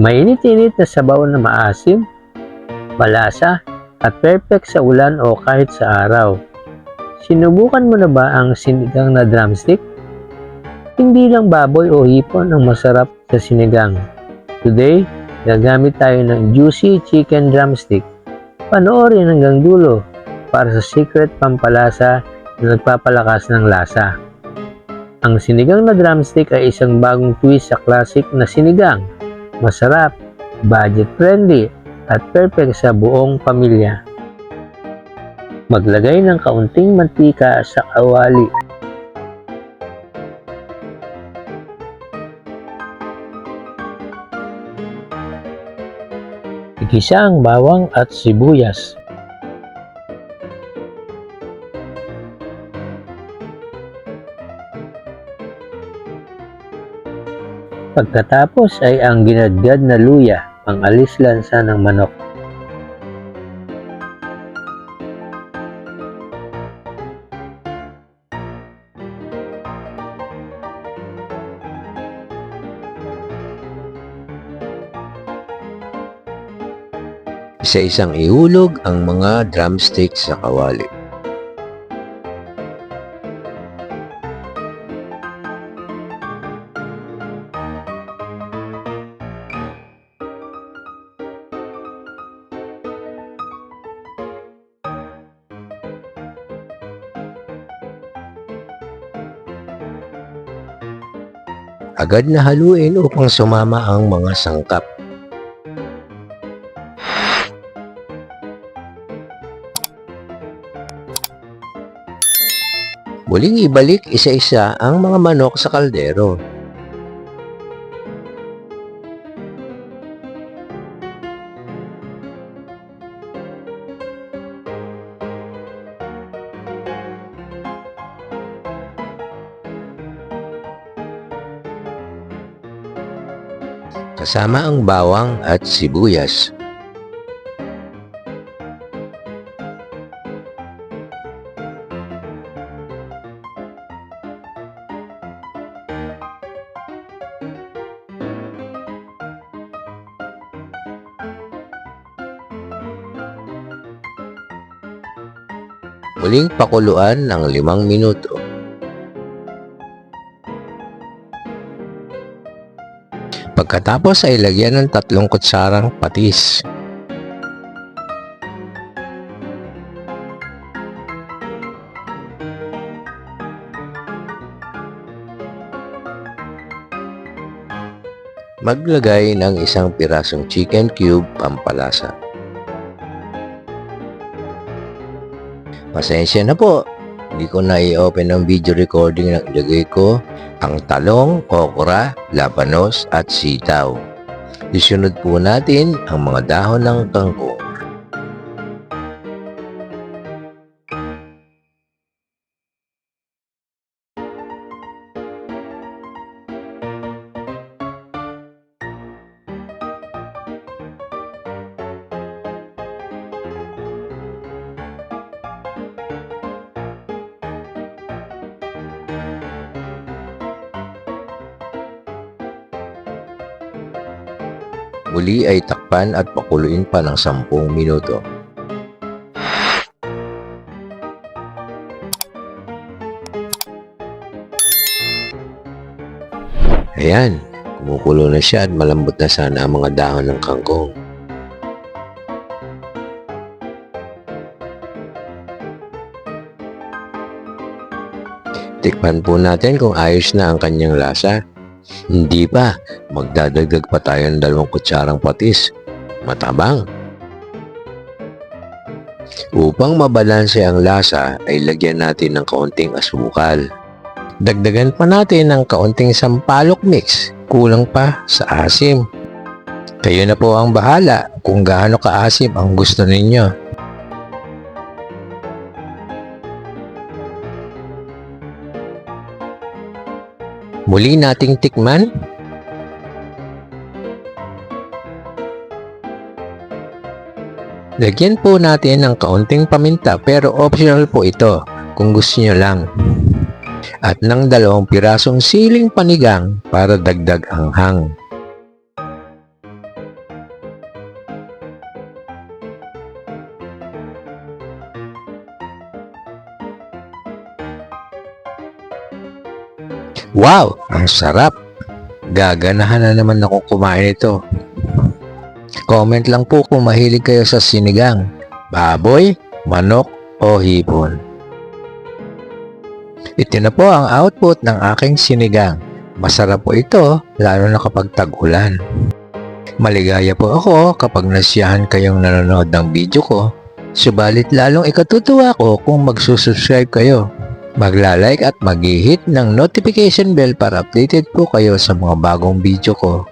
Mainit-init na sabaw na maasim, malasa, at perfect sa ulan o kahit sa araw. Sinubukan mo na ba ang sinigang na drumstick? Hindi lang baboy o hipon ang masarap sa sinigang. Today, gagamit tayo ng juicy chicken drumstick. Panoorin hanggang dulo para sa secret pampalasa na nagpapalakas ng lasa. Ang sinigang na drumstick ay isang bagong twist sa classic na sinigang. Masarap, budget-friendly, at perfect sa buong pamilya. Maglagay ng kaunting mantika sa kawali. Igisa ang bawang at sibuyas. Pagkatapos ay ang ginadgad na luya, ang alis lansa ng manok. Isa-isang ihulog ang mga drumstick sa kawali. Agad na haluin upang sumama ang mga sangkap. Muling ibalik isa-isa ang mga manok sa kaldero. Kasama ang bawang at sibuyas. Muling pakuluan ng limang minuto. Pagkatapos ay lagyan ng tatlong kutsarang patis. Maglagay ng isang pirasong chicken cube pampalasa. Pasensya na po, hindi ko na i-open ang video recording na ilagay ko ang talong, okra, labanos at sitaw. Isunod po natin ang mga dahon ng kangkong. Muli ay takpan at pakuluin pa ng 10 minuto. Ayan, kumukulo na siya at malambot na sana ang mga dahon ng kangkong. Tikman po natin kung ayos na ang kanyang lasa. Hindi pa, magdadagdag pa tayo ng dalawang kutsarang patis. Matabang. Upang mabalanse ang lasa ay lagyan natin ng kaunting asukal. Dagdagan pa natin ng kaunting sampalok mix. Kulang pa sa asim. Kayo na po ang bahala kung gaano kaasim ang gusto ninyo. Muli nating tikman. Lagyan po natin ng kaunting paminta pero optional po ito kung gusto nyo lang. At ng dalawang pirasong siling panigang para dagdag anghang. Wow! Ang sarap! Gaganahan na naman ako kumain ito. Comment lang po kung mahilig kayo sa sinigang, baboy, manok, o hipon. Ito na po ang output ng aking sinigang. Masarap po ito, lalo na kapag tag-ulan. Maligaya po ako kapag nasiyahan kayong nanonood ng video ko. Subalit lalong ikatutuwa ko kung magsusubscribe kayo. Magla-like at mag-hit ng notification bell para updated po kayo sa mga bagong video ko.